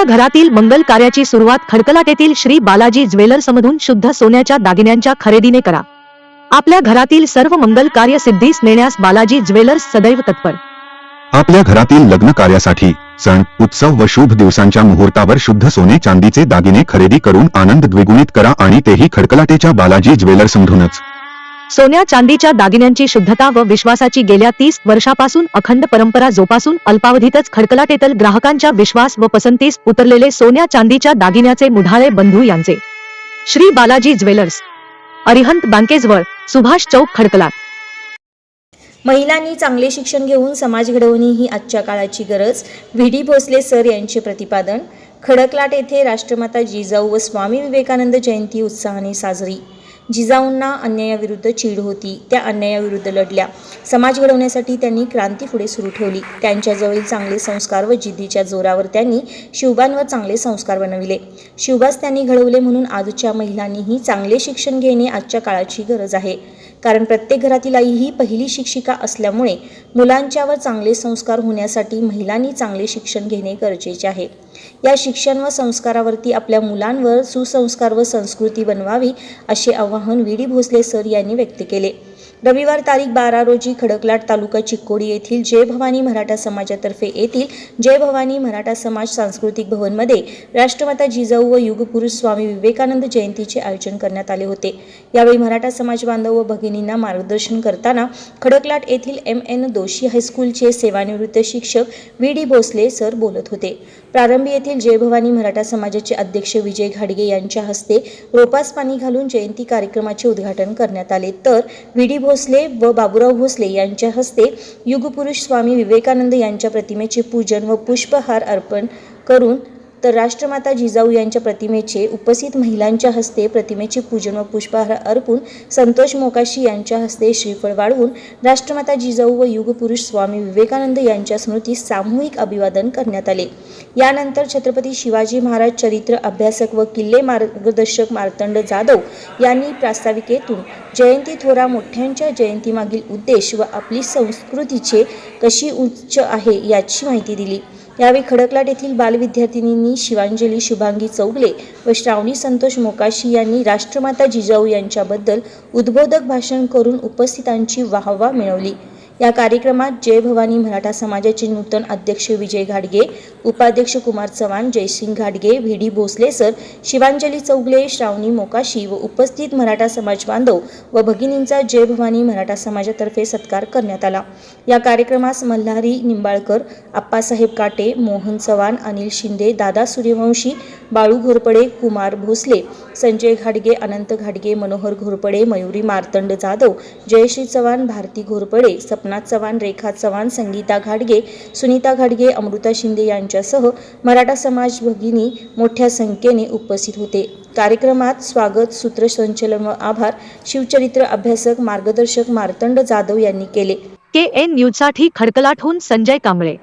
आपल्या घरातील मंगल कार्याची सुरुवात खडकलाटेतील श्री बालाजी ज्वेलर्समधून शुद्ध सोन्याच्या दागिन्यांच्या खरेदीने करा. आपल्या घरातील सर्व मंगल कार्य सिद्धीस नेण्यास बालाजी ज्वेलर्स सदैव तत्पर. आपल्या घरातील लग्न कार्यासाठी सण उत्सव व शुभ दिवसांच्या मुहूर्तावर शुद्ध सोने चांदीचे दागिने खरेदी करून आनंद द्विगुणित करा आणि तेही खडकलाटेच्या बालाजी ज्वेलर्समधूनच सोन्या चांदीच्या दागिन्यांची शुद्धता व विश्वासाची गेल्या तीस वर्षापासून अखंड परंपरा जोपासून अल्पावधीतच खडकलाटेतल ग्राहकांच्या विश्वास व पसंतीस उतरलेले सोन्या चांदीच्या दागिन्याचे मुढाळे बंधू यांचे. श्री बालाजी ज्वेलर्स अरिहंत बँकेजवळ सुभाष चौक खडकलाट महिलांनी चांगले शिक्षण घेऊन समाज घडवणे ही आजच्या काळाची गरज व्ही. डी. भोसले सर यांचे प्रतिपादन. खडकलाट येथे राष्ट्रमाता जिजाऊ व स्वामी विवेकानंद जयंती उत्साहाने साजरी. जिजाऊंना अन्यायाविरुद्ध चीड होती. त्या अन्यायाविरुद्ध लढल्या. समाज घडवण्यासाठी त्यांनी क्रांती पुढे सुरू ठेवली. त्यांच्याजवळील चांगले संस्कार व जिद्दीच्या जोरावर त्यांनी शिवबांवर चांगले संस्कार बनविले. शिवबास त्यांनी घडवले म्हणून आजच्या महिलांनीही चांगले शिक्षण घेणे आजच्या काळाची गरज आहे. कारण प्रत्येक घरातील आई ही पहिली शिक्षिका असल्यामुळे मुलांच्यावर चांगले संस्कार होण्यासाठी महिलांनी चांगले शिक्षण घेणे गरजेचे आहे. या शिक्षण व संस्कारावरती आपल्या मुलांवर सुसंस्कार व संस्कृती बनवावी असे आवाहन विडी डी. भोसले सर यांनी व्यक्त केले. रविवार तारीख बारा रोजी खडकलाट तालुका चिक्कोडी येथील जय भवानी मराठा समाजातर्फे येथील जय भवानी मराठा समाज सांस्कृतिक भवनमध्ये राष्ट्रमाता जिजाऊ व युगपुरुष स्वामी विवेकानंद जयंतीचे आयोजन करण्यात आले होते. यावेळी मराठा समाज बांधव व भगिनींना मार्गदर्शन करताना खडकलाट येथील एम एन दोशी हायस्कूलचे सेवानिवृत्त शिक्षक व्ही डी भोसले सर बोलत होते. प्रारंभी येथील जय भवानी मराठा समाजाचे अध्यक्ष विजय घाडगे यांच्या हस्ते रोपास पाणी घालून जयंती कार्यक्रमाचे उद्घाटन करण्यात आले. तर व्ही डी भोसले व बाबूराव भोसले यांच्या हस्ते युगपुरुष स्वामी विवेकानंद यांच्या प्रतिमेचे पूजन व पुष्पहार अर्पण करून तर राष्ट्रमाता जिजाऊ यांच्या प्रतिमेचे उपस्थित महिलांच्या हस्ते प्रतिमेचे पूजन व पुष्पहार अर्पून संतोष मोकाशी यांच्या हस्ते श्रीफळ वाढवून राष्ट्रमाता जिजाऊ व युगपुरुष स्वामी विवेकानंद यांच्या स्मृतीस सामूहिक अभिवादन करण्यात आले. यानंतर छत्रपती शिवाजी महाराज चरित्र अभ्यासक व किल्ले मार्गदर्शक मार्तंड जाधव यांनी प्रास्ताविकेतून जयंती थोरा मोठ्यांच्या जयंतीमागील उद्देश व आपली संस्कृतीचे कशी उच्च आहे याची माहिती दिली. यावेळी खडकलाट येथील बालविद्यार्थिनींनी शिवांजली शुभांगी चौगले व श्रावणी संतोष मोकाशी यांनी राष्ट्रमाता जिजाऊ यांच्याबद्दल उद्बोधक भाषण करून उपस्थितांची वाहवा मिळवली. या कार्यक्रमात जय भवानी मराठा समाजाचे नूतन अध्यक्ष विजय घाडगे उपाध्यक्ष कुमार चव्हाण जयसिंग घाटगे V D Bhosale sir Shivanjali Chougale Shravani Mokashi व उपस्थित मराठा समाज बांधव व भगिनींचा जय भवानी मराठा समाजातर्फे सत्कार करण्यात आला. या कार्यक्रमास मल्हारी निंबाळकर आप्पासाहेब काटे मोहन चव्हाण अनिल शिंदे दादा सूर्यवंशी बाळू घोरपडे कुमार भोसले संजय घाडगे अनंत घाडगे मनोहर घोरपडे मयुरी मार्तंड जाधव जयश्री चव्हाण भारती घोरपडे सपना चव्हाण रेखा चव्हाण संगीता घाडगे सुनीता घाडगे अमृता शिंदे यांच्यासह मराठा समाज भगिनी मोठ्या संख्येने उपस्थित होते. कार्यक्रमात स्वागत सूत्रसंचलन व आभार शिवचरित्र अभ्यासक मार्गदर्शक मार्तंड जाधव यांनी केले. के एन न्यूजसाठी खडकलाटहून संजय कांबळे.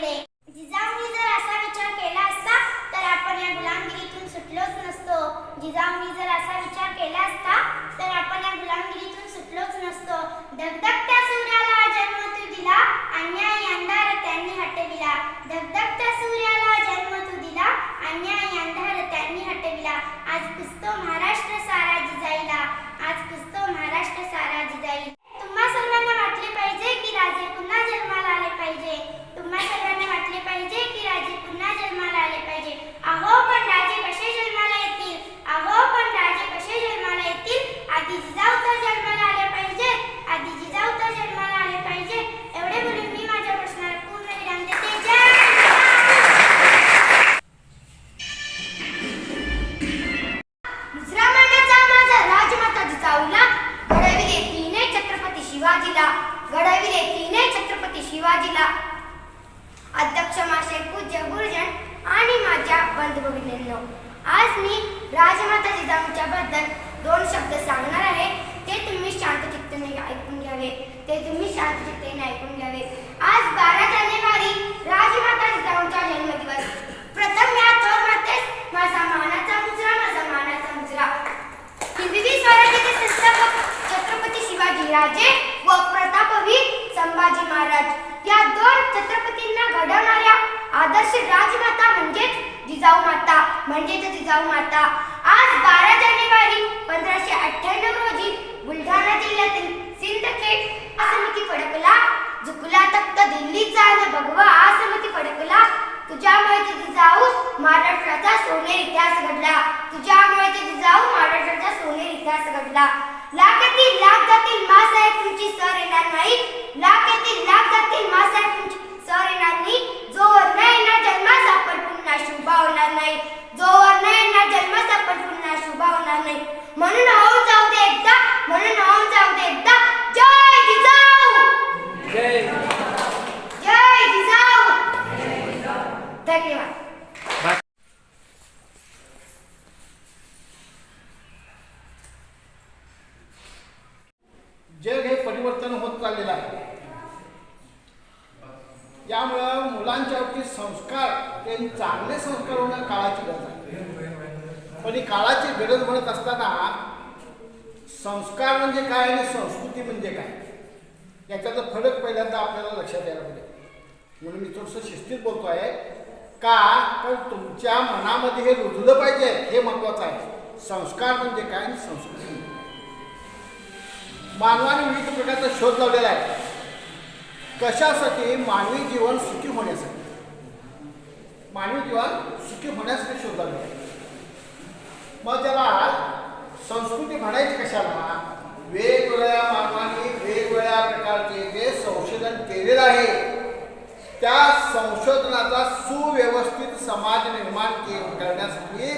केले जिजाऊनी जर असा विचार केला असता तर आपण या गुलामगिरीतून सुटलोच नसतो जिजाऊनी जर असा विचार केला असता तर आपण या गुलामगिरीतून सुटलोच नसतो धगधगत्या सूर्याला जन्म तू दिला अन्याय अंधार त्यांनी हटविला धगधगत्या सूर्याला जन्म तू दिला अन्याय अंधार त्यांनी हटविला आज पुसतो महाराष्ट्र सारा जिजाईला आज पुसतो महाराष्ट्र सारा जिजाई तुम्हा सर्वांना वाटले पाहिजे की राजे पुन्हा जन्माला आले पाहिजे तुम्हा सर्वांना वाटले पाहिजे की राजे पुन्हा जन्माला आले पाहिजे अहो पण राजे कसे जन्माला येतील अहो पण राजे कसे जन्माला येतील आधी जिजाऊ तर जन्माला आले पाहिजे आधी जिजाऊ तर जन्माला आले पाहिजे एवढे बोलून मी माझ्या प्रश्नाला पूर्ण विराम देते जय दुसरा महिन्याचा माझा राजमाता जिजाऊला घडविले तिने छत्रपती शिवाजीला अभिनेत्रीने छत्रपती शिवाजीला अध्यक्ष मासे पूज्य गुरुजन आणि माझ्या बंधू भगिनींनो आज मी राजमाता जिजाऊंच्या बद्दल दोन शब्द सांगणार आहे. ते तुम्ही शांत चित्तने ऐकून घ्यावे. ते तुम्ही शांत चित्तेने ऐकून घ्यावे. आज बारा जानेवारी राजमाता जिजाऊंचा जन्मदिवस. प्रथम या थोर मातेस माझा मानाचा मुजरा माझा मानाचा मुजरा. हिंदी स्वराज्याचे संस्थापक छत्रपती शिवाजी राजे व संभाजी महाराज. या दोन छत्रपतींना घडवणाऱ्या आदर्श राजमाता म्हणजेच जिजाऊ माता म्हणजेच जिजाऊ माता. आज बारा जानेवारी पंधराशे अठ्ठ्याण्णव रोजी बुलढाणा जिल्ह्यातील सिंदखेड आसमती फडकला झुकला तख्त दिल्लीचा न भगवा आसमती फडकला. तुझ्यामुळे ते जिजाऊ महाराष्ट्राचा सोनेरी इतिहास घडला. तुझ्यामुळे ते जिजाऊ महाराष्ट्राचा सोनेरी इतिहास घडला. लाख लाखातील लाख जातील मासाहेब तुमची सर येणार नाही. लाखातील लाख जातील मासाहेब तुमची सर येणार नाही. जोवर ना जन्मास आपण पुन्हा शुभा होणार नाही. जोवर ना जन्मास आपण पुन्हा शुभा होणार नाही. म्हणून होऊन जाऊ दे एकदा म्हणून होऊन जाऊ दे एकदा. जय जिजाऊ! जय जिजाऊ! धन्यवाद जग हे परिवर्तन होत चाललेलं आहे यामुळं मुलांच्यावरती संस्कार ते चांगले संस्कार होणं काळाची गरज आहे पण ही काळाची गरज म्हणत असताना संस्कार म्हणजे काय आणि संस्कृती म्हणजे काय? याच्यातला फरक पहिल्यांदा आपल्याला लक्षात यायला पाहिजे. म्हणून मी थोडंसं शिस्तीत बोलतो आहे. का? तर तुमच्या मनामध्ये हे रुजलं पाहिजे. हे महत्त्वाचं आहे. संस्कार म्हणजे काय आणि संस्कृती? मानवाने विविध प्रकारचा शोध लावलेला आहे. कशासाठी? मानवी जीवन सुखी होण्यासाठी. मानवी जीवन सुखी होण्यासाठी शोध लावलेला आहे. मग त्याला संस्कृती म्हणायची कशाला? वेगवेगळ्या मानवाने वेगवेगळ्या प्रकारचे जे संशोधन केलेलं आहे त्या संशोधनाचा सुव्यवस्थित समाज निर्माण के करण्यासाठी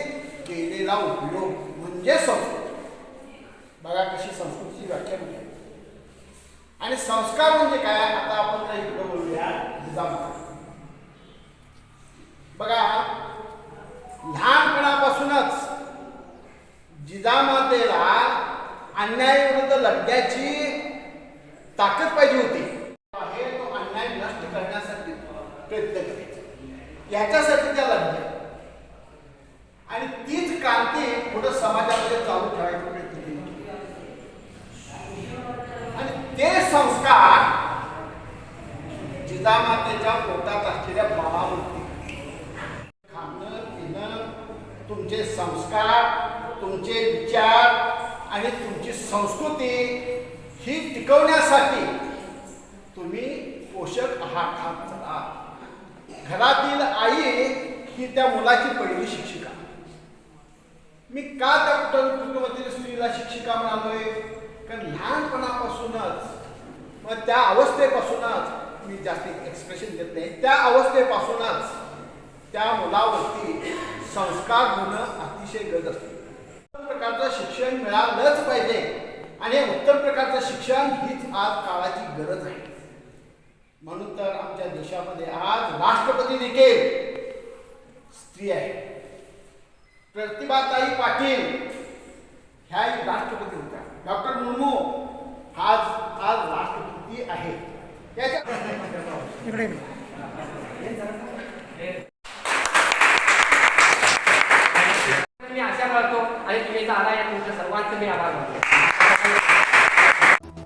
केलेला उपयोग म्हणजे संस्कृती. बघा कशी संस्कृतीची व्याख्या म्हणजे आणि संस्कार म्हणजे काय? आता आपण काही इकडे बोलूया. बघा लहानपणापासूनच जिजामातेला अन्यायाविरुद्ध लढण्याची ताकद पाहिजे होती. हे तो अन्याय नष्ट करण्यासाठी प्रयत्न करायचा. याच्यासाठी त्या लढल्या. आणि तीच क्रांती पुढे समाजामध्ये चालू ठेवायचा प्रयत्न केला. आणि ते संस्कार जिजामातेच्या पोटात असलेल्या बाळावरती. खाणं पिणं तुमचे संस्कार तुमचे विचार आणि तुमची संस्कृती ही टिकवण्यासाठी तुम्ही पोषक आहार खात चला. घरातील आई ही त्या मुलाची पहिली शिक्षिका. मी का त्या कुटुंब कुटुंबातील स्त्रीला शिक्षिका म्हणालोय? कारण लहानपणापासूनच मग त्या अवस्थेपासूनच मी जास्ती एक्सप्रेशन देत नाही. त्या अवस्थेपासूनच त्या मुलावरती संस्कार होणं अतिशय गरज असते. प्रकारचं शिक्षण मिळालंच पाहिजे. आणि हे उत्तम प्रकारचं शिक्षण हीच आज काळाची गरज आहे. म्हणून तर आमच्या देशामध्ये आज राष्ट्रपती देखील स्त्री आहे. प्रतिभाताई पाटील ह्या राष्ट्रपती होत्या. डॉक्टर मुर्मू आज आज राष्ट्रपती आहे. याच्या